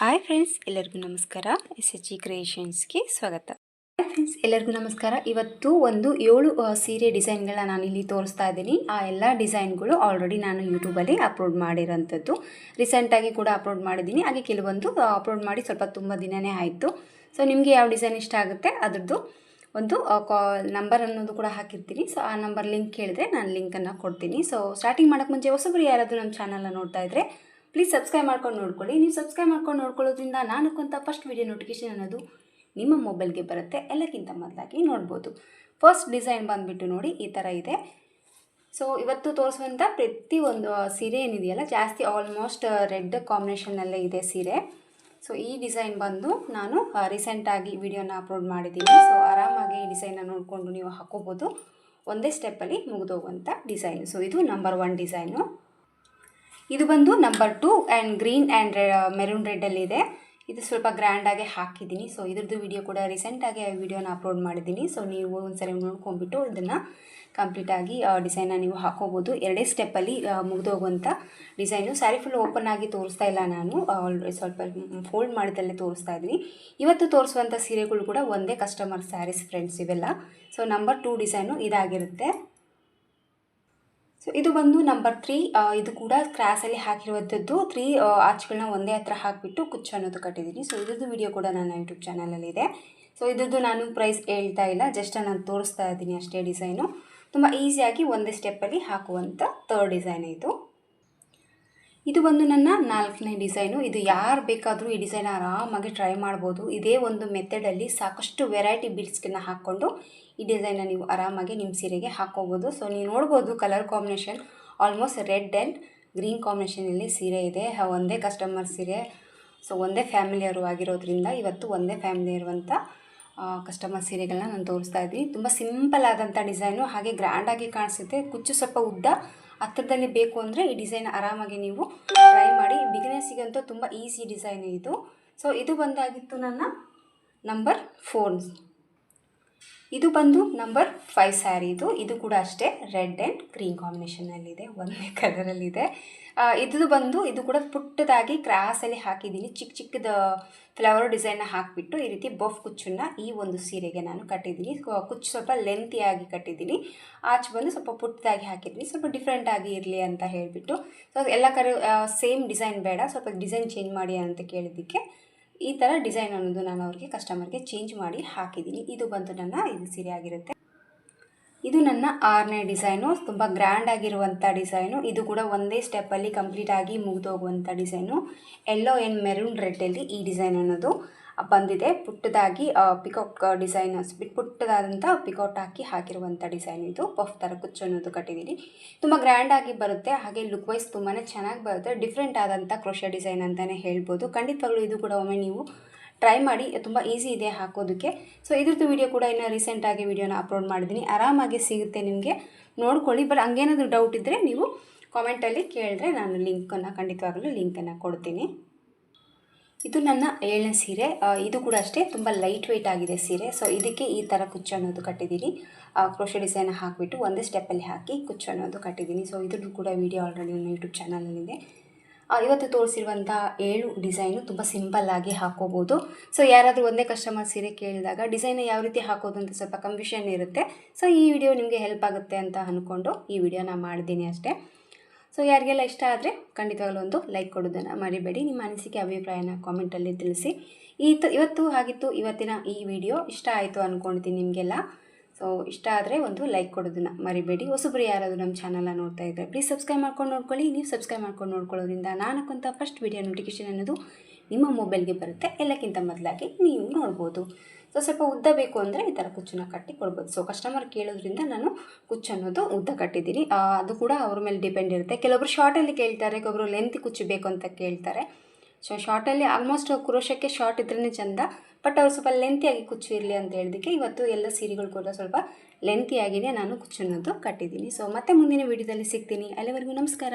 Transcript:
Hi friends ಎಲ್ಲರಿಗೂ ನಮಸ್ಕಾರ. S H G ಕ್ರಿಯೇಷನ್ಸ್ಗೆ ಸ್ವಾಗತ. ಹಾಯ್ ಫ್ರೆಂಡ್ಸ್ ಎಲ್ಲರಿಗೂ ನಮಸ್ಕಾರ. ಇವತ್ತು ಒಂದು ಏಳು ಸೀರೆ ಡಿಸೈನ್ಗಳನ್ನ ನಾನು ಇಲ್ಲಿ ತೋರಿಸ್ತಾ ಇದ್ದೀನಿ. ಆ ಎಲ್ಲ ಡಿಸೈನ್ಗಳು ಆಲ್ರೆಡಿ ನಾನು ಯೂಟ್ಯೂಬಲ್ಲಿ ಅಪ್ಲೋಡ್ ಮಾಡಿರೋಂಥದ್ದು. ರೀಸೆಂಟಾಗಿ ಕೂಡ ಅಪ್ಲೋಡ್ ಮಾಡಿದ್ದೀನಿ. ಹಾಗೆ ಕೆಲವೊಂದು ಅಪ್ಲೋಡ್ ಮಾಡಿ ಸ್ವಲ್ಪ ತುಂಬ ದಿನವೇ ಆಯಿತು. ಸೊ ನಿಮಗೆ ಯಾವ ಡಿಸೈನ್ ಇಷ್ಟ ಆಗುತ್ತೆ ಅದರದ್ದು ಒಂದು ಕಾ ನಂಬರ್ ಅನ್ನೋದು ಕೂಡ ಹಾಕಿರ್ತೀನಿ. ಸೊ ಆ ನಂಬರ್ ಲಿಂಕ್ ಕೇಳಿದ್ರೆ ನಾನು ಲಿಂಕನ್ನು ಕೊಡ್ತೀನಿ. ಸೊ ಸ್ಟಾರ್ಟಿಂಗ್ ಮಾಡೋಕ್ಕೆ ಮುಂಚೆ ಹೊಸಬ್ರು ಯಾರಾದರೂ ನಮ್ಮ ಚಾನಲ್ನ ನೋಡ್ತಾ ಇದ್ದರೆ ಪ್ಲೀಸ್ ಸಬ್ಸ್ಕ್ರೈಬ್ ಮಾಡ್ಕೊಂಡು ನೋಡ್ಕೊಳ್ಳಿ. ನೀವು ಸಬ್ಸ್ಕ್ರೈಬ್ ಮಾಡ್ಕೊಂಡು ನೋಡ್ಕೊಳ್ಳೋದ್ರಿಂದ ನಾನು ಕೊಂತ ಫಸ್ಟ್ ವಿಡಿಯೋ ನೋಟಿಫಿಕೇಶನ್ ಅನ್ನೋದು ನಿಮ್ಮ ಮೊಬೈಲ್ಗೆ ಬರುತ್ತೆ. ಎಲ್ಲಕ್ಕಿಂತ ಮೊದಲಾಗಿ ನೋಡ್ಬೋದು. ಫಸ್ಟ್ ಡಿಸೈನ್ ಬಂದುಬಿಟ್ಟು ನೋಡಿ, ಈ ಥರ ಇದೆ. ಸೊ ಇವತ್ತು ತೋರಿಸುವಂಥ ಪ್ರತಿಯೊಂದು ಸೀರೆ ಏನಿದೆಯಲ್ಲ, ಜಾಸ್ತಿ ಆಲ್ಮೋಸ್ಟ್ ರೆಡ್ ಕಾಂಬಿನೇಷನ್ನಲ್ಲೇ ಇದೆ ಸೀರೆ. ಸೊ ಈ ಡಿಸೈನ್ ಬಂದು ನಾನು ರೀಸೆಂಟಾಗಿ ವಿಡಿಯೋನ ಅಪ್ಲೋಡ್ ಮಾಡಿದ್ದೀನಿ. ಸೊ ಆರಾಮಾಗಿ ಈ ಡಿಸೈನ್ನ ನೋಡಿಕೊಂಡು ನೀವು ಹಾಕೋಬೋದು. ಒಂದೇ ಸ್ಟೆಪ್ಪಲ್ಲಿ ಮುಗಿದೋಗುವಂಥ ಡಿಸೈನ್ ಸೊ ಇದು ನಂಬರ್ ಒನ್ ಡಿಸೈನು ಇದು ಬಂದು number two and green and maroon ರೆಡ್ಡಲ್ಲಿದೆ ಇದು. ಸ್ವಲ್ಪ ಗ್ರ್ಯಾಂಡಾಗಿ ಹಾಕಿದ್ದೀನಿ. ಸೊ ಇದ್ರದ್ದು ವಿಡಿಯೋ ಕೂಡ ರೀಸೆಂಟಾಗಿ ಆ ವಿಡಿಯೋನ ಅಪ್ಲೋಡ್ ಮಾಡಿದ್ದೀನಿ. ಸೊ ನೀವು ಒಂದ್ಸರಿ ನೋಡ್ಕೊಂಡ್ಬಿಟ್ಟು ಇದನ್ನು ಕಂಪ್ಲೀಟಾಗಿ ಡಿಸೈನ್ನ ನೀವು ಹಾಕೋಬೋದು. ಎರಡೇ ಸ್ಟೆಪ್ಪಲ್ಲಿ ಮುಗಿದೋಗುವಂಥ ಡಿಸೈನು ಸ್ಯಾರಿ ಫುಲ್ ಓಪನ್ ಆಗಿ ತೋರಿಸ್ತಾ ಇಲ್ಲ ನಾನು. ಸ್ವಲ್ಪ ಫೋಲ್ಡ್ ಮಾಡಿದಲ್ಲೇ ತೋರಿಸ್ತಾ ಇದ್ದೀನಿ. ಇವತ್ತು ತೋರಿಸುವಂಥ ಸೀರೆಗಳು ಕೂಡ ಒಂದೇ ಕಸ್ಟಮರ್ ಸ್ಯಾರೀಸ್ ಫ್ರೆಂಡ್ಸ್ ಇವೆಲ್ಲ. ಸೊ ನಂಬರ್ ಟೂ ಡಿಸೈನು ಇದಾಗಿರುತ್ತೆ. ಸೊ ಇದು ಬಂದು ನಂಬರ್ ತ್ರೀ ಇದು ಕೂಡ ಕ್ರಾಸಲ್ಲಿ ಹಾಕಿರುವಂಥದ್ದು ತ್ರೀ ಆರ್ಚ್ಗಳನ್ನ ಒಂದೇ ಹತ್ರ ಹಾಕಿಬಿಟ್ಟು ಕುಚ್ಚು ಅನ್ನೋದು ಕಟ್ಟಿದ್ದೀನಿ ಸೊ ಇದ್ರದ್ದು ವಿಡಿಯೋ ಕೂಡ ನನ್ನ ಯೂಟ್ಯೂಬ್ ಚಾನಲಲ್ಲಿದೆ ಸೊ ಇದ್ರದ್ದು ನಾನು ಪ್ರೈಸ್ ಹೇಳ್ತಾ ಇಲ್ಲ. ಜಸ್ಟ್ ನಾನು ತೋರಿಸ್ತಾ ಇದ್ದೀನಿ ಅಷ್ಟೇ ಡಿಸೈನು ತುಂಬ ಈಸಿಯಾಗಿ ಒಂದೇ ಸ್ಟೆಪ್ಪಲ್ಲಿ ಹಾಕುವಂಥ ತರ್ಡ್ ಡಿಸೈನ್ ಇದು. ಇದು ಒಂದು ನನ್ನ ನಾಲ್ಕನೇ ಡಿಸೈನು. ಇದು ಯಾರು ಬೇಕಾದರೂ ಈ ಡಿಸೈನ್ ಆರಾಮಾಗಿ ಟ್ರೈ ಮಾಡ್ಬೋದು. ಇದೇ ಒಂದು ಮೆಥಡಲ್ಲಿ ಸಾಕಷ್ಟು ವೆರೈಟಿ ಬಿಡ್ಸ್ಗಳನ್ನ ಹಾಕ್ಕೊಂಡು ಈ ಡಿಸೈನ್ನ ನೀವು ಆರಾಮಾಗಿ ನಿಮ್ಮ ಸೀರೆಗೆ ಹಾಕ್ಕೋಬೋದು. ಸೊ ನೀವು ನೋಡ್ಬೋದು colour combination almost red and green ಕಾಂಬಿನೇಷನಲ್ಲಿ ಸೀರೆ ಇದೆ. ಒಂದೇ ಕಸ್ಟಮರ್ ಸೀರೆ. ಸೊ ಒಂದೇ ಫ್ಯಾಮಿಲಿಯವರು ಆಗಿರೋದ್ರಿಂದ ಇವತ್ತು ಒಂದೇ ಫ್ಯಾಮಿಲಿ ಇರುವಂಥ ಕಸ್ಟಮರ್ ಸೀರೆಗಳನ್ನ ನಾನು ತೋರಿಸ್ತಾ ಇದ್ದೀನಿ. ತುಂಬ ಸಿಂಪಲ್ ಆದಂಥ ಡಿಸೈನು ಹಾಗೆ ಗ್ರ್ಯಾಂಡಾಗಿ ಕಾಣಿಸುತ್ತೆ. ಕುಚ್ಚು ಸ್ವಲ್ಪ ಉದ್ದ ಹತ್ತಿರದಲ್ಲಿ ಬೇಕು ಅಂದರೆ ಈ ಡಿಸೈನ್ ಆರಾಮಾಗಿ ನೀವು ಟ್ರೈ ಮಾಡಿ. ಬಿಗಿನರ್ಸಿಗಂತೂ ತುಂಬ ಈಸಿ ಡಿಸೈನ್ ಇದು. ಸೊ ಇದು ಬಂದಾಗಿತ್ತು ನನ್ನ ನಂಬರ್ ಫೋರ್ ಇದು ಬಂದು ನಂಬರ್ ಫೈವ್ ಸ್ಯಾರಿ ಇದು. ಇದು ಕೂಡ ಅಷ್ಟೇ ರೆಡ್ ಆ್ಯಂಡ್ ಗ್ರೀನ್ ಕಾಂಬಿನೇಷನಲ್ಲಿದೆ ಒಂದೇ ಕಲರಲ್ಲಿದೆ ಇದು. ಬಂದು, ಇದು ಕೂಡ ಪುಟ್ಟದಾಗಿ ಕ್ರಾಸಲ್ಲಿ ಹಾಕಿದ್ದೀನಿ. ಚಿಕ್ಕ ಚಿಕ್ಕದ ಫ್ಲವರ್ ಡಿಸೈನ್ನ ಹಾಕಿಬಿಟ್ಟು ಈ ರೀತಿ ಬಫ್ ಕುಚ್ಚನ್ನ ಈ ಒಂದು ಸೀರೆಗೆ ನಾನು ಕಟ್ಟಿದ್ದೀನಿ. ಕುಚ್ಚು ಸ್ವಲ್ಪ ಲೆಂತಿಯಾಗಿ ಕಟ್ಟಿದ್ದೀನಿ. ಆಚೆ ಬಂದು ಸ್ವಲ್ಪ ಪುಟ್ಟದಾಗಿ ಹಾಕಿದ್ದೀನಿ. ಸ್ವಲ್ಪ ಡಿಫ್ರೆಂಟಾಗಿ ಇರಲಿ ಅಂತ ಹೇಳಿಬಿಟ್ಟು. ಸೊ ಎಲ್ಲ ಕರೆ ಸೇಮ್ ಡಿಸೈನ್ ಬೇಡ. ಸ್ವಲ್ಪ ಡಿಸೈನ್ ಚೇಂಜ್ ಮಾಡಿ ಅಂತ ಕೇಳಿದ್ದಕ್ಕೆ ಈ ಥರ ಡಿಸೈನ್ ಅನ್ನೋದು ನಾನು ಅವ್ರಿಗೆ ಕಸ್ಟಮರ್ಗೆ ಚೇಂಜ್ ಮಾಡಿ ಹಾಕಿದ್ದೀನಿ. ಇದು ಬಂದು ನನ್ನ, ಇದು ಸೀರೆ ಆಗಿರುತ್ತೆ. ಇದು ನನ್ನ ಆರನೇ ಡಿಸೈನು. ತುಂಬ ಗ್ರ್ಯಾಂಡ್ ಆಗಿರುವಂಥ ಡಿಸೈನು. ಇದು ಕೂಡ ಒಂದೇ ಸ್ಟೆಪ್ಪಲ್ಲಿ ಕಂಪ್ಲೀಟ್ ಆಗಿ ಮುಗಿದೋಗುವಂಥ ಡಿಸೈನು. ಎಲ್ಲೋ ಆ್ಯಂಡ್ ಮೆರೂನ್ ರೆಡ್ಡಲ್ಲಿ ಈ ಡಿಸೈನ್ ಅನ್ನೋದು ಬಂದಿದೆ. ಪುಟ್ಟದಾಗಿ ಪಿಕಾಕ್ ಡಿಸೈನ್ ಬಿಟ್ಟು ಪುಟ್ಟದಾದಂಥ ಪಿಕೌಟ್ ಹಾಕಿ ಹಾಕಿರುವಂಥ ಡಿಸೈನ್ ಇದು. ಪಫ್ ಥರ ಕುಚ್ಚು ಅನ್ನೋದು ಕಟ್ಟಿದ್ದೀನಿ ತುಂಬ ಗ್ರ್ಯಾಂಡಾಗಿ ಬರುತ್ತೆ. ಹಾಗೆ ಲುಕ್ ವೈಸ್ ತುಂಬಾ ಚೆನ್ನಾಗಿ ಬರುತ್ತೆ. ಡಿಫ್ರೆಂಟ್ ಆದಂಥ ಕ್ರೋಶ ಡಿಸೈನ್ ಅಂತಲೇ ಹೇಳ್ಬೋದು. ಖಂಡಿತವಾಗ್ಲೂ ಇದು ಕೂಡ ಒಮ್ಮೆ ನೀವು ಟ್ರೈ ಮಾಡಿ, ತುಂಬ ಈಸಿ ಇದೆ ಹಾಕೋದಕ್ಕೆ. ಸೊ ಇದ್ರದ್ದು ವೀಡಿಯೋ ಕೂಡ ಇನ್ನು ರೀಸೆಂಟಾಗಿ ವೀಡಿಯೋನ ಅಪ್ಲೋಡ್ ಮಾಡಿದ್ದೀನಿ ಆರಾಮಾಗಿ ಸಿಗುತ್ತೆ ನಿಮಗೆ. ನೋಡ್ಕೊಳ್ಳಿ. ಬಟ್ ಹಂಗೇನಾದರೂ ಡೌಟ್ ಇದ್ದರೆ ನೀವು ಕಾಮೆಂಟಲ್ಲಿ ಕೇಳಿದ್ರೆ ನಾನು ಲಿಂಕನ್ನು ಖಂಡಿತವಾಗಲೂ ಲಿಂಕನ್ನು ಕೊಡ್ತೀನಿ. ಇದು ನನ್ನ ಏಳನೇ ಸೀರೆ. ಇದು ಕೂಡ ಅಷ್ಟೇ, ತುಂಬ ಲೈಟ್ ವೆಯ್ಟ್ ಆಗಿದೆ ಸೀರೆ. ಸೊ ಇದಕ್ಕೆ ಈ ಥರ ಕುಚ್ಚು ಅನ್ನೋದು ಕಟ್ಟಿದ್ದೀನಿ. ಕ್ರೋಶ ಡಿಸೈನ್ ಹಾಕಿಬಿಟ್ಟು ಒಂದೇ ಸ್ಟೆಪ್ಪಲ್ಲಿ ಹಾಕಿ ಕುಚ್ಚು ಅನ್ನೋದು ಕಟ್ಟಿದ್ದೀನಿ. ಸೊ ಇದ್ರೂ ಕೂಡ ವಿಡಿಯೋ ಆಲ್ರೆಡಿ ನನ್ನ ಯೂಟ್ಯೂಬ್ ಚಾನಲಲ್ಲಿದೆ ಇವತ್ತು ತೋರಿಸಿರುವಂಥ ಏಳು ಡಿಸೈನು ತುಂಬ ಸಿಂಪಲ್ಲಾಗಿ ಹಾಕೋಬೋದು. ಸೊ ಯಾರಾದರೂ ಒಂದೇ ಕಸ್ಟಮರ್ ಸೀರೆ ಕೇಳಿದಾಗ ಡಿಸೈನ್ ಯಾವ ರೀತಿ ಹಾಕೋದು ಅಂತ ಸ್ವಲ್ಪ ಕನ್ಫ್ಯೂಷನ್ ಇರುತ್ತೆ. ಸೊ ಈ ವಿಡಿಯೋ ನಿಮಗೆ ಹೆಲ್ಪ್ ಆಗುತ್ತೆ ಅಂತ ಅಂದ್ಕೊಂಡು ಈ ವಿಡಿಯೋನ ಮಾಡಿದ್ದೀನಿ ಅಷ್ಟೇ. ಸೊ ಯಾರಿಗೆಲ್ಲ ಇಷ್ಟ ಆದರೆ ಖಂಡಿತವಾಗಲೂ ಒಂದು ಲೈಕ್ ಕೊಡೋದನ್ನು ಮರಿಬೇಡಿ. ನಿಮ್ಮ ಅನಿಸಿಕೆ, ಅಭಿಪ್ರಾಯನ ಕಾಮೆಂಟಲ್ಲಿ ತಿಳಿಸಿ. ಈ ತ ಇವತ್ತು ಆಗಿತ್ತು ಇವತ್ತಿನ ಈ ವಿಡಿಯೋ ಇಷ್ಟ ಆಯಿತು ಅಂದ್ಕೊಳ್ತೀನಿ ನಿಮಗೆಲ್ಲ. ಸೊ ಇಷ್ಟ ಆದರೆ ಒಂದು ಲೈಕ್ ಕೊಡೋದನ್ನು ಮರಿಬೇಡಿ. ಹೊಸಬ್ರು ಯಾರಾದರೂ ನಮ್ಮ ಚಾನಲ್ನ ನೋಡ್ತಾ ಇದ್ದರೆ ಪ್ಲೀಸ್ ಸಬ್ಸ್ಕ್ರೈಬ್ ಮಾಡ್ಕೊಂಡು ನೋಡ್ಕೊಳ್ಳಿ. ನೀವು ಸಬ್ಸ್ಕ್ರೈಬ್ ಮಾಡ್ಕೊಂಡು ನೋಡ್ಕೊಳ್ಳೋದ್ರಿಂದ ನಾನು ಹಾಕುವಂಥ ಫಸ್ಟ್ ವಿಡಿಯೋ ನೋಟಿಫಿಕೇಶನ್ ಅನ್ನೋದು ನಿಮ್ಮ ಮೊಬೈಲ್ಗೆ ಬರುತ್ತೆ. ಎಲ್ಲಕ್ಕಿಂತ ಮೊದಲಾಗಿ ನೀವು ನೋಡ್ಬೋದು. ಸೊ ಸ್ವಲ್ಪ ಉದ್ದ ಬೇಕು ಅಂದರೆ ಈ ಥರ ಕುಚ್ಚನ್ನ ಕಟ್ಟಿ ಕೊಡ್ಬೋದು. ಸೊ ಕಸ್ಟಮರ್ ಕೇಳೋದ್ರಿಂದ ನಾನು ಕುಚ್ಚು ಅನ್ನೋದು ಉದ್ದ ಕಟ್ಟಿದ್ದೀನಿ. ಅದು ಕೂಡ ಅವ್ರ ಮೇಲೆ ಡಿಪೆಂಡ್ ಇರುತ್ತೆ. ಕೆಲವೊಬ್ರು ಶಾರ್ಟಲ್ಲಿ ಕೇಳ್ತಾರೆ ಕೆಲವೊಬ್ರು ಲೆಂತ್ ಕುಚ್ಚು ಬೇಕು ಅಂತ ಕೇಳ್ತಾರೆ. ಸೊ ಶಾರ್ಟಲ್ಲಿ ಆಲ್ಮೋಸ್ಟ್ ಕ್ರೋಶಕ್ಕೆ ಶಾರ್ಟ್ ಇದ್ರೇ ಚಂದ. ಬಟ್ ಅವ್ರು ಸ್ವಲ್ಪ ಲೆಂತಿಯಾಗಿ ಕುಚ್ಚು ಇರಲಿ ಅಂತ ಹೇಳಿದಕ್ಕೆ ಇವತ್ತು ಎಲ್ಲ ಸೀರೆಗಳು ಕೂಡ ಸ್ವಲ್ಪ ಲೆಂತಿಯಾಗಿದೆ ನಾನು ಕುಚ್ಚು ಅನ್ನೋದು ಕಟ್ಟಿದ್ದೀನಿ. ಸೊ ಮತ್ತೆ ಮುಂದಿನ ವಿಡಿಯೋದಲ್ಲಿ ಸಿಗ್ತೀನಿ. ಅಲ್ಲಿವರೆಗೂ ನಮಸ್ಕಾರ.